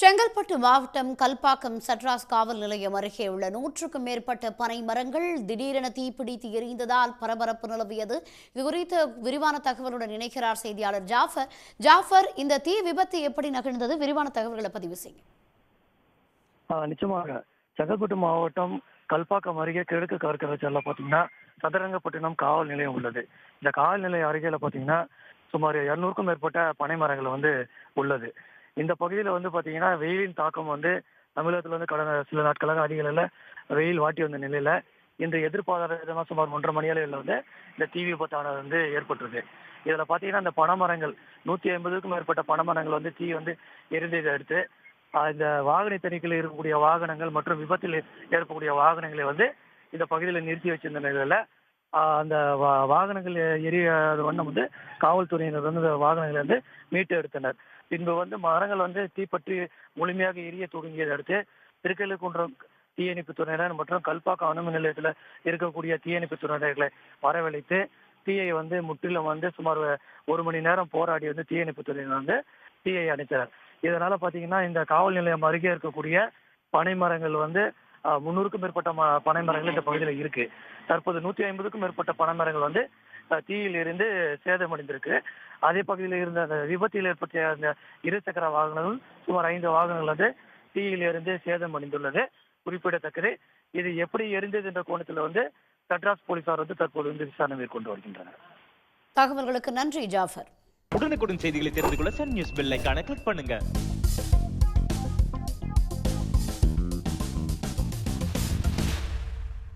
செங்கல்பட்டு மாவட்டம் கல்பாக்கம் சட்ராஸ் காவல் நிலையம் அருகே உள்ள நூற்றுக்கும் மேற்பட்ட பனை மரங்கள் திடீரென தீப்பிடித்து எரிந்ததால் பரபரப்பு நிலவியது. இது குறித்த விரிவான தகவலுடன் இணைக்கிறார் செய்தியாளர் ஜாஃபர். ஜாஃபர் இந்த தீ விபத்து எப்படி நிகழ்ந்தது விரிவான தகவல்களை பதிவு செய்யும் நிச்சயமாக. செங்கல்பட்டு மாவட்டம் கல்பாக்கம் அருகே கிழக்கு கடற்கரைச்சால பார்த்தீங்கன்னா சதுரங்கப்பட்டினம் காவல் நிலையம் உள்ளது. இந்த காவல் நிலையம் அருகேல பார்த்தீங்கன்னா சுமார் இருநூறுக்கும் மேற்பட்ட பனை மரங்கள் வந்து உள்ளது. இந்த பகுதியில் வந்து பார்த்தீங்கன்னா வெயிலின் தாக்கம் வந்து தமிழகத்தில் வந்து கடந்த சில நாட்களாக அதிக அளவில் வெயில் வாட்டி வந்த நிலையில் இன்று எதிர்பாராத விதமாக சுமார் ஒன்றரை மணி அளவில் வந்து இந்த தீ விபத்தானது வந்து ஏற்பட்டிருக்கு. இதில் பார்த்தீங்கன்னா இந்த பனைமரங்கள் நூற்றி ஐம்பதுக்கும் மேற்பட்ட பனைமரங்கள் வந்து தீ வந்து எரிந்ததை அடுத்து இந்த வாகன தணிக்கையில் இருக்கக்கூடிய வாகனங்கள் மற்றும் விபத்தில் ஏற்படக்கூடிய வாகனங்களை வந்து இந்த பகுதியில் நிறுத்தி வச்சிருந்த நிலையில் அந்த வா- வாகனங்கள் எரியாத வண்ணம் வந்து காவல்துறையினர் வந்து இந்த வாகனங்களை வந்து மீட்டு எடுத்தனர். பின்பு வந்து மரங்கள் வந்து தீப்பற்றி முழுமையாக எரிய தொடங்கியதை அடுத்து திருக்கல்லுக்குன்றம் தீயணைப்பு துறையினர் மற்றும் கல்பாக்கம் அணுமின் நிலையத்தில் இருக்கக்கூடிய தீயணைப்பு துறையினர்களை வரவழைத்து தீயை வந்து முற்றிலும் வந்து சுமார் ஒரு மணி நேரம் போராடி வந்து தீயணைப்பு துறையினர் வந்து தீயை அணைத்தனர் இதனால பாத்தீங்கன்னா இந்த காவல் நிலையம் அருகே இருக்கக்கூடிய பனை மரங்கள் வந்து ஆஹ், முந்நூறுக்கும் மேற்பட்ட பனை மரங்கள் இந்த பகுதியில் இருக்கு. தற்போது நூத்தி ஐம்பதுக்கும் மேற்பட்ட பனை மரங்கள் வந்து தீயில் இருந்து சேதமடைந்திருக்கு. அதே பகுதியில் இருந்த அந்த விபத்தில் ஏற்பட்ட அந்த இருசக்கர வாகனங்கள் சுமார் ஐந்து வாகனங்கள் வந்து தீயில் இருந்து சேதமடைந்துள்ளது. குறிப்பிடத்தக்கது. இது எப்படி எரிந்தது என்ற கோணத்தில் வந்து சட்ராஸ் போலீசார் வந்து தற்போது வந்து விசாரணை மேற்கொண்டு வருகின்றனர். தகவல்களுக்கு நன்றி ஜாஃபர். உடனுக்குடன் செய்திகளை தெரிந்து கொள்ள சன் நியூஸ் பெல் ஐகானை கிளிக் பண்ணுங்க.